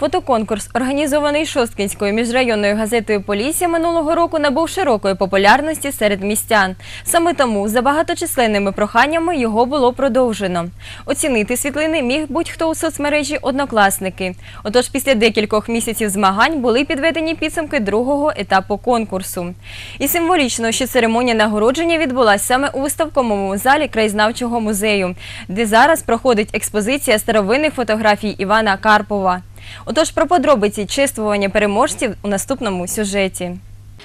Фотоконкурс, організований Шосткинською міжрайонною газетою Полісся минулого року, набув широкої популярності серед містян. Саме тому за багаточисленними проханнями його було продовжено. Оцінити світлини міг будь-хто у соцмережі однокласники. Отож, після декількох місяців змагань були підведені підсумки другого етапу конкурсу. І символічно, що церемонія нагородження відбулася саме у виставковому залі краєзнавчого музею, де зараз проходить експозиція старовинних фотографій Івана Карпова. Отож, про подробиці чествування переможців у наступному сюжеті.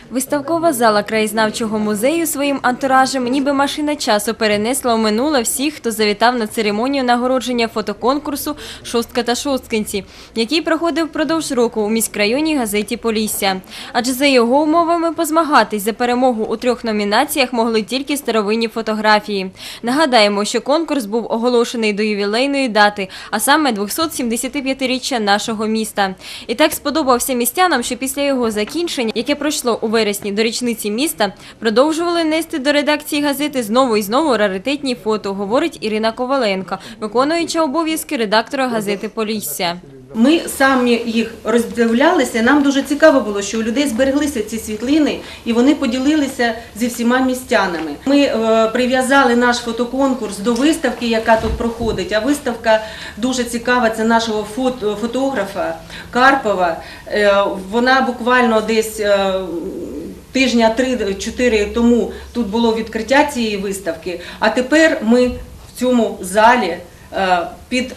Виставкова зала краєзнавчого музею своїм антуражем, ніби машина часу перенесла у минуле всіх, хто завітав на церемонію нагородження фотоконкурсу Шостка та шосткинці, який проходив впродовж року у міськрайонній газеті Полісся. Адже за його умовами позмагатись за перемогу у трьох номінаціях могли тільки старовинні фотографії. Нагадаємо, що конкурс був оголошений до ювілейної дати, а саме 275-річчя нашого міста. І так сподобався містянам, що після його закінчення, яке пройшло у вересні до річниці міста, продовжували нести до редакції газети знову і знову раритетні фото, говорить Ірина Коваленко, виконуюча обов'язки редактора газети Полісся. Ми самі їх роздивлялися. Нам дуже цікаво було, що у людей збереглися ці світлини, і вони поділилися зі всіма містянами. Ми е, прив'язали наш фотоконкурс до виставки, яка тут проходить. А виставка дуже цікава. Це нашого фото, фотографа Карпова. Е, вона буквально десь. е, Тижня три-чотири тому тут було відкриття цієї виставки. А тепер ми в цьому залі під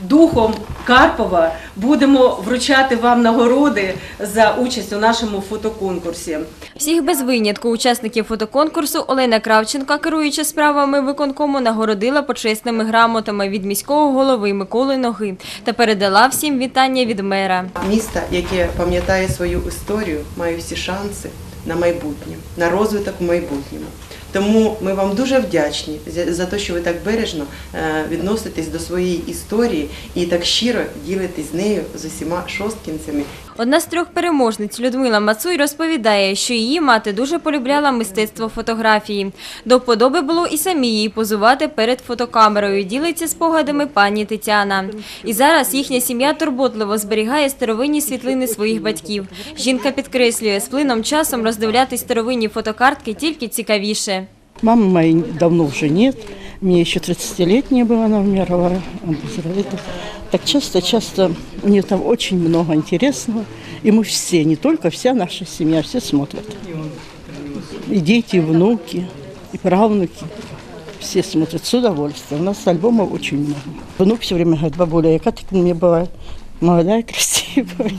духом Карпова будемо вручати вам нагороди за участь у нашому фотоконкурсі. Всіх без винятку учасників фотоконкурсу Олена Кравченка, керуюча справами виконкому, нагородила почесними грамотами від міського голови Миколи Ноги та передала всім вітання від мера. Місто, яке пам'ятає свою історію, має всі шанси на майбутнє, на розвиток в майбутньому. Тому ми вам дуже вдячні за- те, що ви так бережно е, відноситесь до своєї історії і так щиро ділитесь з нею з усіма шосткінцями. Одна з трьох переможниць Людмила Мацуй розповідає, що її мати дуже полюбляла мистецтво фотографії. До вподоби було і самі її позувати перед фотокамерою. Ділиться спогадами пані Тетяна. І зараз їхня сім'я турботливо зберігає старовинні світлини своїх батьків. Жінка підкреслює, з плином часом роздивлятись старовинні фотокартки тільки цікавіше. Мамы моей давно уже нет. Мне еще 30-летняя была, она умерла. Это. Так часто-часто у нее там очень много интересного. И мы все, не только вся наша семья, все смотрят. И дети, и внуки, и правнуки. Все смотрят с удовольствием. У нас альбомов очень много. Внук все время говорит, бабуля, яка ты мне Была і красива.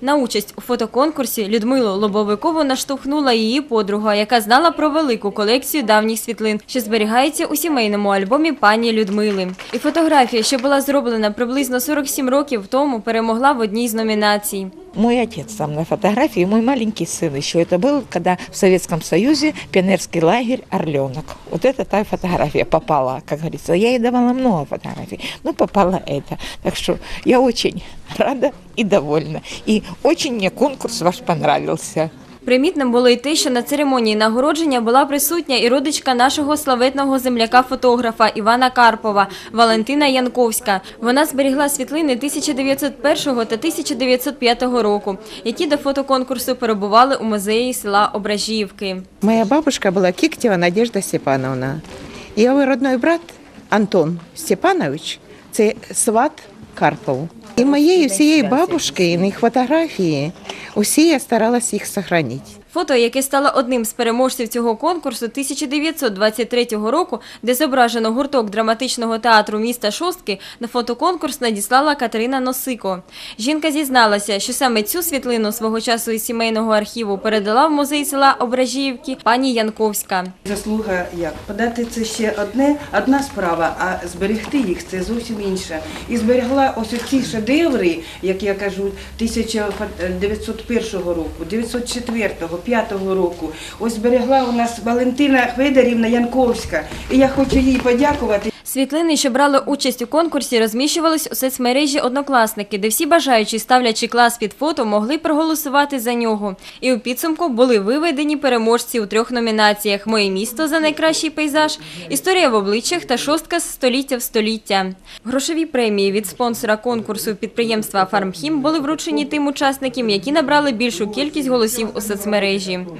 На участь у фотоконкурсі Людмилу Лобовикову наштовхнула її подруга, яка знала про велику колекцію давніх світлин, що зберігається у сімейному альбомі пані Людмили. І фотографія, що була зроблена приблизно 47 років тому, перемогла в одній з номінацій. Мой отец там на фотографии, мой маленький сын еще. Это был, когда в Советском Союзе пионерский лагерь «Орленок». Вот это та фотография попала, как говорится. Я ей давала много фотографий, но попала это. Так что я очень рада и довольна. И очень мне конкурс ваш понравился. Примітним було й те, що на церемонії нагородження була присутня і родичка нашого славетного земляка-фотографа Івана Карпова Валентина Янковська. Вона зберігла світлини 1901 та 1905 року, які до фотоконкурсу перебували у музеї села Ображіївки. Моя бабушка была Киктева Надежда Степановна. Ее родной брат Антон Степанович – це сват Карпову. І моєю всією бабушкою, їх фотографії, усі я старалась їх сохранити. Фото, яке стало одним з переможців цього конкурсу 1923 року, де зображено гурток драматичного театру міста Шостки, на фотоконкурс надіслала Катерина Носико. Жінка зізналася, що саме цю світлину свого часу із сімейного архіву передала в музей села Ображіївки пані Янковська. Заслуга як подати це ще одне, одна справа, а зберегти їх це зовсім інша. І зберегла ось ці шедеври, як я кажу, 1901 року, 904, 5 року. Ось зберегла у нас Валентина Федорівна Янковська. І я хочу їй подякувати. Світлини, що брали участь у конкурсі, розміщувались у соцмережі Однокласники, де всі бажаючі, ставлячи клас під фото, могли проголосувати за нього. І у підсумку були виведені переможці у трьох номінаціях: Моє місто за найкращий пейзаж, Історія в обличчях та шостка з століття в століття. Грошові премії від спонсора конкурсу підприємства Фармхім були вручені тим учасникам, які набрали більшу кількість голосів у соцмережі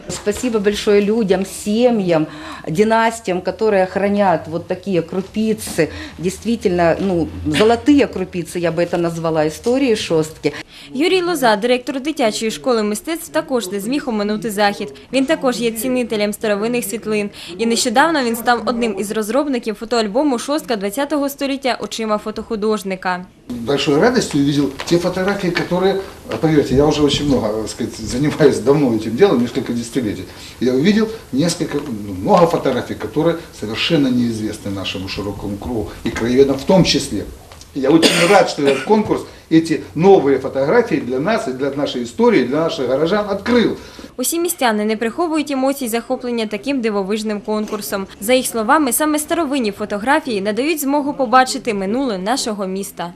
Спасибо большое людям, семьям, династиям, которые хранят вот такие крупицы, действительно, ну, золотые крупицы, я бы это назвала, истории шостки. Юрій Лоза, директор дитячої школи мистецтв, також не зміг оминути захід. Він також є цінителем старовинних світлин. І нещодавно він став одним із розробників фотоальбому «Шостка ХХ століття очима фотохудожника». большой радостью увидел те фотографии, которые, а, поверьте, я уже очень много, так сказать, занимаюсь давно этим делом, несколько десятилетий. Я увидел несколько, ну, много фотографий, которые совершенно неизвестны нашему широкому кругу и краеведам в том числе. Я очень рад, что этот конкурс эти новые фотографии для нас и для нашей истории, для наших горожан открыл. Усі містяни не приховують емоцій захоплення таким дивовижним конкурсом. За їх словами, саме старовинні фотографії надають змогу побачити минуле нашого міста.